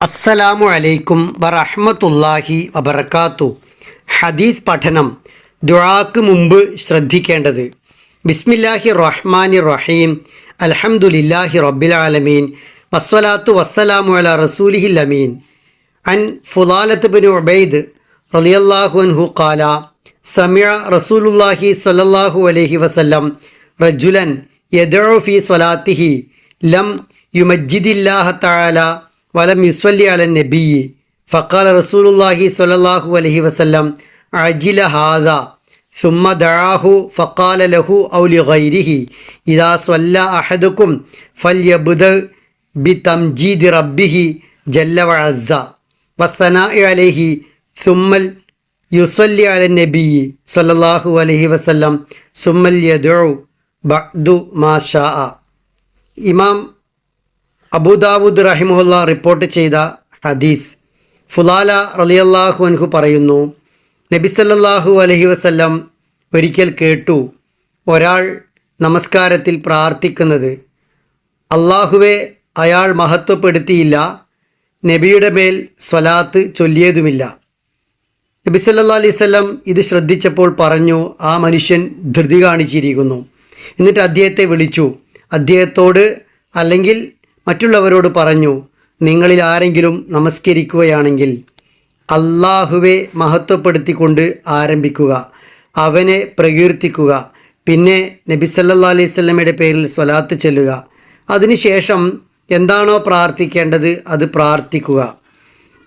അസ്സലാമു അലൈക്കും വറഹ്മത്തുള്ളാഹി വബർക്കാത്തു ഹദീസ് പഠനം ദുആക്ക് മുമ്പ് ശ്രദ്ധിക്കേണ്ടത്. ബിസ്മില്ലാഹി റഹ്മാനി റഹീം. അൽഹംദുലില്ലാഹി റബ്ബിൽ ആലമീൻ. വസ്സലാത്തു വസ്സലാമു അല റസൂലിഹിൽ അമീൻ. അൻ ഫുലാലത്ത് ബിൻ ഉബൈദ് റളിയല്ലാഹു അൻഹു ഖാല സമിഅ റസൂലുള്ളാഹി സ്വല്ലല്ലാഹു അലൈഹി വസല്ലം റജുലൻ യദ്ഉ ഫി സ്വലാത്തിഹി ലം യുമജ്ജിദില്ലാഹ തആല വലം യുസ്വല്ലി അല നബി ഫക്കാല റസൂലുള്ളാഹി സ്വല്ലല്ലാഹു അലൈഹി വസല്ലം അജില ഹാദ ثم دعاه فقال له أو لغيره إذا صلى أحدكم فليبدأ بتمجيد ربه جل وعز والثناء عليه ثم يصلي على النبي صلى الله عليه وسلم ثم يدعو بعد ما شاء ഇമാം അബൂദാവൂദ് റഹിമുല്ല റിപ്പോർട്ട് ചെയ്ത ഹദീസ്. ഫുലാല റലിയല്ലാഹു അൻഹു പറയുന്നു നബിസല്ലാഹു അലഹി വസല്ലം ഒരിക്കൽ കേട്ടു ഒരാൾ നമസ്കാരത്തിൽ പ്രാർത്ഥിക്കുന്നത്. അള്ളാഹുവെ അയാൾ മഹത്വപ്പെടുത്തിയില്ല നബിയുടെ മേൽ സ്വലാത്ത് ചൊല്ലിയതുമില്ല. നബി സ്വല്ലം ഇത് ശ്രദ്ധിച്ചപ്പോൾ പറഞ്ഞു ആ മനുഷ്യൻ ധൃതി കാണിച്ചിരിക്കുന്നു. എന്നിട്ട് അദ്ദേഹത്തെ വിളിച്ചു അദ്ദേഹത്തോട് അല്ലെങ്കിൽ മറ്റുള്ളവരോട് പറഞ്ഞു നിങ്ങളിൽ ആരെങ്കിലും നമസ്കരിക്കുകയാണെങ്കിൽ അള്ളാഹുവെ മഹത്വപ്പെടുത്തിക്കൊണ്ട് ആരംഭിക്കുക അവനെ പ്രകീർത്തിക്കുക പിന്നെ നബിസല്ലാ അലൈഹി സ്വലമയുടെ പേരിൽ സ്വലാത്ത് ചെല്ലുക. അതിനുശേഷം എന്താണോ പ്രാർത്ഥിക്കേണ്ടത് അത് പ്രാർത്ഥിക്കുക.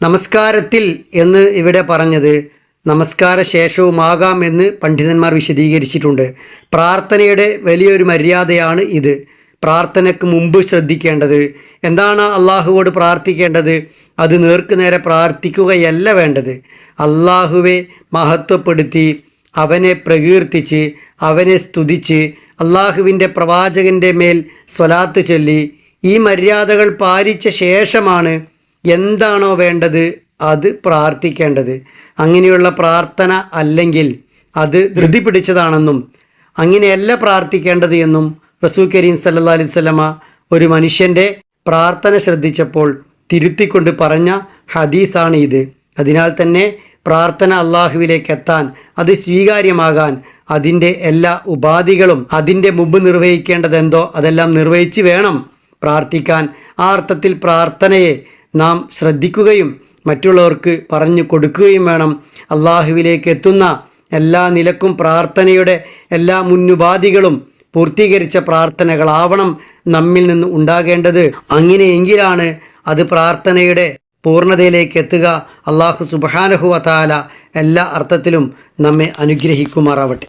നമസ്കാരത്തിൽ എന്ന് ഇവിടെ പറഞ്ഞത് നമസ്കാര ശേഷവുമാകാം എന്ന് പണ്ഡിതന്മാർ വിശദീകരിച്ചിട്ടുണ്ട്. പ്രാർത്ഥനയുടെ വലിയൊരു മര്യാദയാണ് ഇത്. പ്രാർത്ഥനയ്ക്ക് മുമ്പ് ശ്രദ്ധിക്കേണ്ടത്. എന്താണ് അള്ളാഹുവോട് പ്രാർത്ഥിക്കേണ്ടത്? അത് നേർക്ക് നേരെ പ്രാർത്ഥിക്കുകയല്ല വേണ്ടത്. അള്ളാഹുവെ മഹത്വപ്പെടുത്തി അവനെ പ്രകീർത്തിച്ച് അവനെ സ്തുതിച്ച് അള്ളാഹുവിന്റെ പ്രവാചകന്റെ മേൽ സ്വലാത്ത് ചൊല്ലി. ഈ മര്യാദകൾ പാലിച്ച ശേഷമാണ് എന്താണോ വേണ്ടത് അത് പ്രാർത്ഥിക്കേണ്ടത്. അങ്ങനെയുള്ള പ്രാർത്ഥന അല്ലെങ്കിൽ അത് ധൃതി പിടിച്ചതാണെന്നും അങ്ങനെയല്ല പ്രാർത്ഥിക്കേണ്ടത് എന്നും റസൂ കരീം സല്ലാ അലൈഹി സ്വലമ ഒരു മനുഷ്യന്റെ പ്രാർത്ഥന ശ്രദ്ധിച്ചപ്പോൾ തിരുത്തിക്കൊണ്ട് പറഞ്ഞ ഹദീസാണ് ഇത്. അതിനാൽ തന്നെ പ്രാർത്ഥന അള്ളാഹുവിലേക്ക് എത്താൻ അത് സ്വീകാര്യമാകാൻ അതിന്റെ എല്ലാ ഉപാധികളും അതിന്റെ മുമ്പ് നിർവഹിക്കേണ്ടതെന്തോ അതെല്ലാം നിർവഹിച്ച് വേണം. പ്രാർത്ഥിക്കാൻ ആ അർത്ഥത്തിൽ പ്രാർത്ഥനയെ നാം ശ്രദ്ധിക്കുകയും മറ്റുള്ളവർക്ക് പറഞ്ഞു കൊടുക്കുകയും വേണം. അള്ളാഹുവിലേക്ക് എത്തുന്ന എല്ലാ നിലക്കും പ്രാർത്ഥനയുടെ എല്ലാ മുന്നുപാധികളും പൂർത്തീകരിച്ച പ്രാർത്ഥനകളാവണം നമ്മിൽ നിന്ന് ഉണ്ടാകേണ്ടത്. അങ്ങനെയെങ്കിലാണ് അത് പ്രാർത്ഥനയുടെ പൂർണതയിലേക്ക് എത്തുക. അള്ളാഹു സുബാനഹുവ താല എല്ലാ അർത്ഥത്തിലും നമ്മെ അനുഗ്രഹിക്കുമാറാവട്ടെ.